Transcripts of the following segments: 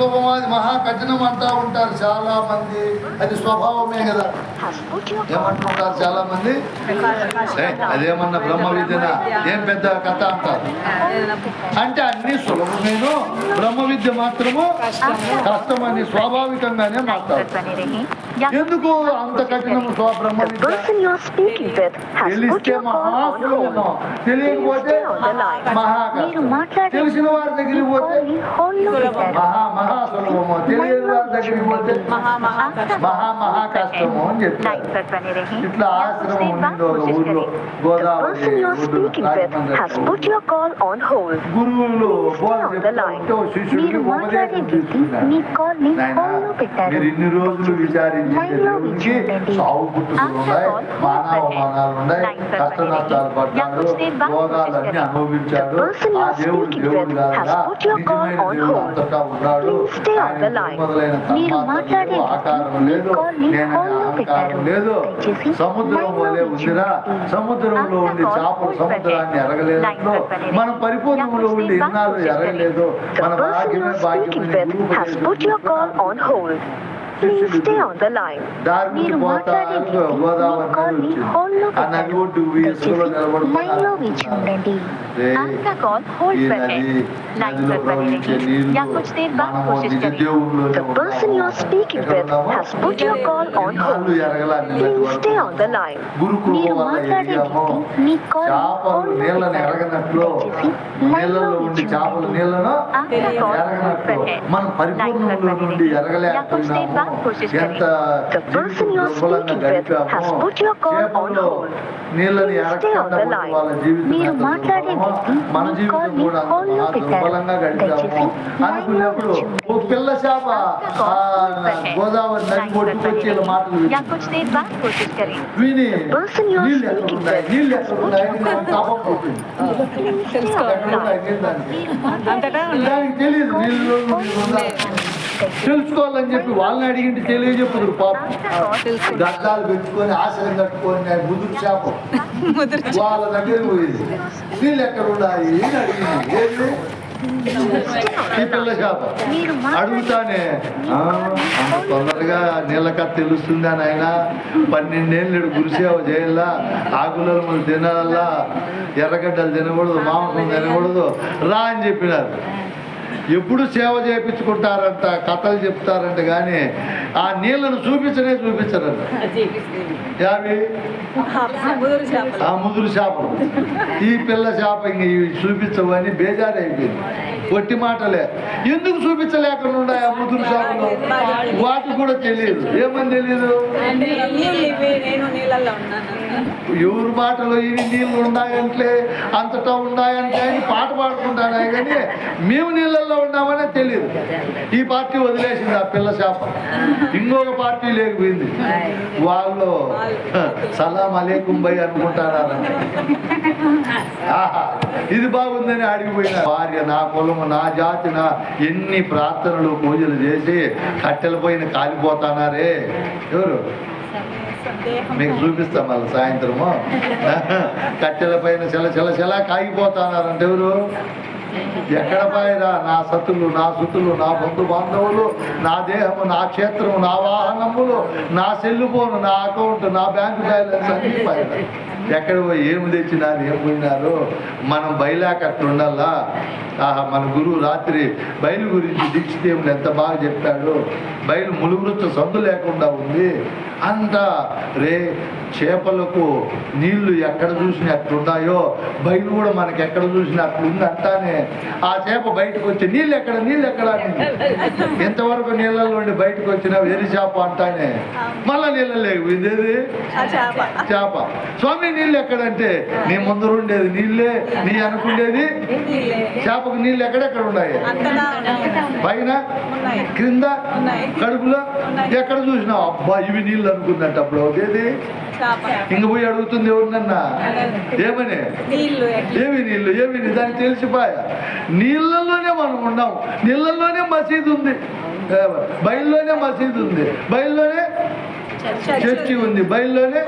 సులభం అది మహా కఠినం అంటా ఉంటారు చాలా మంది అది స్వభావమే కదా. ఏమంటుంటారు చాలా మంది అదేమన్నా బ్రహ్మ విద్యన? ఏం పెద్ద కథ అంటారు? అంటే అన్ని సులభమైన బ్రహ్మ విద్య మాత్రము కష్టమని స్వాభావికంగానే మాట్లాడతారు ఎందుకు అంత కఠినం బ్రహ్మ విద్య? తెలిస్తే మహాసులభం తెలియకపోతే మహా తెలిసిన వారి దగ్గరికి పోతే మహా మహా సులభము తెలియని వారి దగ్గరికి పోతే మహా మహా కష్టము అని लाइन చెప్పారు पर बने रहें ఇట్లా या ఆశ్రమం उससे बात ఉండింది ఒక कोशिश ఊర్లో करें The Godavari person you are ఒడ్డున, speaking with has Rajahmundry put your call on hold. గురువులు బోధ Stay on the చెప్తూ line. ఉంటే ఓ శిష్యుడికి మీరు మాట్లాడే ఉపదేశం వ్యక్తి చేస్తున్నాడు మీ కాల్ ని నాయనా, hold లో పెట్టారు మీరు ఇన్ని రోజులు విచారించింది లైన్ లో దేవునికి విచారించండి. సావు పుట్టుకులు ఉన్నాయి After all, మానవ hold మానాలు ఉన్నాయి Line per కష్ట minute. నష్టాలు పడ్డాడు या कुछ देर बाद భోగాలన్నీ कोशिश करें. అనుభవించాడు The person you ఆ are దేవుడు speaking దేవుడు with కాదా has put your call నిజమైన on దేవుడు hold. అంతటా ఉన్నాడు Please stay on ఆయన the line. మొదలైన మీరు తన్మాత్రలు మాట్లాడే లేవు, ఆకారం లేదు మీ call ని నేను hold లో అహంకారం పెట్టారు. లేదు. సముద్రం వలె ఉందిరా. సముద్రంలో ఉండి చేపలు సముద్రాన్ని ఎరగలేదు మనం పరిపూర్ణంలో ఉండి ఇన్నాళ్ళు ఎరగలేదు. మన భాగ్యమే భాగ్యం మీరు గోదావరి నది ఒడ్డు నిలబడుతున్నారు నిలబడుకొని లైన్ లో వేచి ఉండండి రే, आपका कॉल होल्ड ఈ पर है నది लाइन నదిలో पर बने ప్రవహించే रहिए నీళ్లు या कुछ देर बाद మనము कोशिश నిజ करें దేవుళ్ళలోనే The person you are speaking ఎక్కడ with ఉన్నామో has put your call on ఇన్నాళ్ళు hold. ఎరగల నిన్నటి Please stay on the వరకు line. గురుకుల మీరు వల్ల మాట్లాడే ఎదిగాము వ్యక్తి మీ కాల్ ని చేపలు hold లో నీళ్ళని పెట్టారు. ఎరగనట్లు దయచేసి లైన్ నీళ్ళలో లో ఉండి వేచి చేపలు ఉండండి. నీళ్ళను आपका कॉल होल्ड ఎరగనట్లు पर है మనం लाइन पर పరిపూర్ణంలో बने నుండి रहिए या कुछ देर ఎరగలేకపోయినాము बाद कोशिश ఎంత करें The person you are దుర్బలంగా speaking with has గడిపాము put your call on చేపల్లో hold. నీళ్ళని Please stay on ఎరగకుండా the ఉంటే line. వాళ్ళ జీవితం మన జీవితం కూడా దుర్బలంగా గడిచాము అనుకున్నప్పుడు ఓ పిల్ల చేప. గోదావరి నది కొట్టుకొచ్చే మాటలు విని నీళ్ళు ఎక్కడున్నాయి నీళ్ళు ఎక్కడున్నాయి తప్పపోతుంది తెలియదు నీళ్ళు తెలుసుకోవాలని చెప్పి వాళ్ళని అడిగింటి తెలియజెప్పుదురు పాపం. గడ్డాలు పెట్టుకొని ఆశలు కట్టుకొని ముదురు చేప. వాళ్ళ దగ్గర పోయింది. నీళ్ళు ఎక్కడ ఉన్నాయి అని అడిగింది? ఏది ఈ పిల్ల చేప. అడుగుతానే అంత తొందరగా నీళ్ళక తెలుస్తుంది అని ఆయన పన్నెండేళ్ళు గురిసేవ చేయాలా? ఆకులలో మనం తినాలా? ఎర్రగడ్డలు తినకూడదు మాంసం తినకూడదు. రా అని చెప్పినారు. ఎప్పుడు సేవ చేయించుకుంటారంట కథలు చెప్తారంట కానీ ఆ నీళ్ళను చూపించనే చూపించరంట. యావి? ఆ ముదురు చేపలు. ఈ పిల్ల చేప ఇంక ఇవి చూపించవని బేజారైపోయింది. ఒట్టి మాటలే. ఎందుకు చూపించలేకుండా ఉన్నాయి ఆ ముదురు చేపలు వాటికి కూడా తెలియదు. ఏమని తెలియదు? ఎవరి మాటలు ఇవి నీళ్ళు ఉన్నాయంటే అంతటా ఉన్నాయంటే అని పాట పాడుకుంటానే కానీ మేము నీళ్ళల్లో ఉన్నామనే తెలియదు. ఈ పార్టీ వదిలేసింది ఆ పిల్ల చేప ఇంకొక పార్టీ లేకపోయింది. వాళ్ళు సలాం అలేకుం బై అనుకుంటారంట ఆహా, ఇది బాగుందని అడిగిపోయిన భార్య నా కులము నా జాతిన ఎన్ని ప్రార్థనలు పూజలు చేసి కట్టెల పైన కాలిపోతానారే? ఎవరు? మీకు చూపిస్తాం మళ్ళీ సాయంత్రము. కట్టెల పైన చెల చెల చెల కాగిపోతానారంటే ఎవరు? ఎక్కడ పాయరా? నా సతులు నా సుతులు నా బంధు బాంధవులు నా దేహము నా క్షేత్రము నా వాహనములు నా సెల్ ఫోన్ నా అకౌంట్ నా బ్యాంకు బ్యాలెన్స్ అన్ని పాయరా. ఎక్కడ పోయి ఏమి తెచ్చినారు ఏం పోయినారు? మనం బయలాక అట్లా ఉండాలా ఆహా మన గురువు రాత్రి బయలు గురించి దీక్షితేముడు ఎంత బాగా చెప్పాడు. బయలు ములుగురుతో సందు లేకుండా ఉంది. అంత రే చేపలకు నీళ్ళు ఎక్కడ చూసినా అట్లున్నాయో బయలు కూడా మనకి ఎక్కడ చూసినా అట్లుంది అంటానే ఆ చేప బయటకు వచ్చి నీళ్ళు ఎక్కడ నీళ్ళు ఎక్కడ ఎంతవరకు నీళ్ళలో నుండి బయటకు వచ్చినా వెరి చేప అంటానే మళ్ళా నీళ్ళ లేవు ఇదేది? చేప. స్వామి నీళ్ళు ఎక్కడంటే నీ ముందర ఉండేది నీళ్ళే నీ అనుకుండేది? చేపకు నీళ్ళు ఎక్కడెక్కడ ఉన్నాయి? పైన? క్రింద. కడుపులో. ఎక్కడ చూసినావు అబ్బా ఇవి నీళ్ళు అనుకున్నట్టు అప్పుడు చేప. ఇంక పోయి అడుగుతుంది ఎవరినన్నా? ఏమని? ఏమి నీళ్ళు ఏమి నీ- దానికి తెలిసిపోయా? నీళ్ళల్లోనే మనం ఉన్నాం. నీళ్ళల్లోనే మసీదు ఉంది. బయల్లోనే మసీదు ఉంది. బయల్లోనే చర్చి ఉంది. బయల్లోనే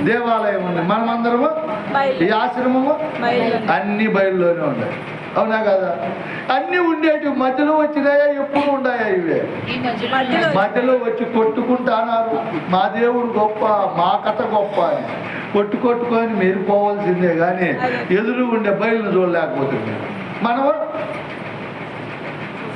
దేవాలయం ఉంది. మనమందరము బయలు. ఈ ఆశ్రమము అన్ని బయలులోనే ఉన్నాయి. అవునా కదా? అన్నీ ఉండేటి మధ్యలో వచ్చినాయా? ఎప్పుడు ఉన్నాయా ఇవే? మధ్యలో వచ్చి కొట్టుకుంటాన్నారు. మా దేవుడు గొప్ప మా కథ గొప్ప అని. కొట్టు కొట్టుకొని మీరు పోవాల్సిందే కానీ ఎదురు ఉండే బయలును చూడలేకపోతుంది. మనం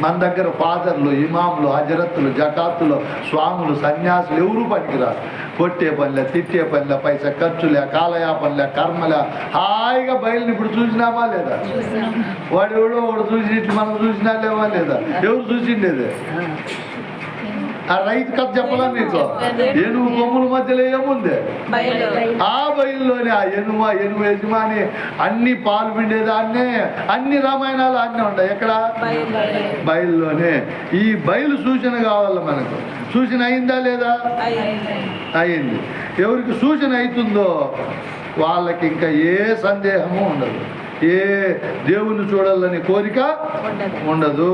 మన దగ్గర ఫాదర్లు ఇమాములు హజరత్తులు జకాతులు స్వాములు సన్యాసులు ఎవరు పనికిరారు? కొట్టే పనిలే తిట్టే పనిలే పైసా ఖర్చులే కాలయాపనలే కర్మలే. హాయిగా బయలుని ఇప్పుడు చూసినామా లేదా? వాడు ఎవడో వాడు చూసి మనం చూసినా లేవా లేదా? ఎవరు చూసిండేది? ఆ రైతు కథ చెప్పలా మీకు ఏనుగు కొమ్ముల మధ్యలో ఏముంది? ఆ బయలులోనే ఆ ఎనుమ ఎనుమ యజమాని అన్ని పాలు పిండేదాన్నే అన్ని రామాయణాలు అన్నీ ఉన్నాయి ఎక్కడ? బయలు బయలులోనే. ఈ బయలు సూచన కావాలి మనకు. సూచన అయిందా లేదా? అయింది. ఎవరికి సూచన అవుతుందో వాళ్ళకి ఇంకా ఏ సందేహము ఉండదు. ఏ దేవుని చూడాలని కోరిక ఉండదు.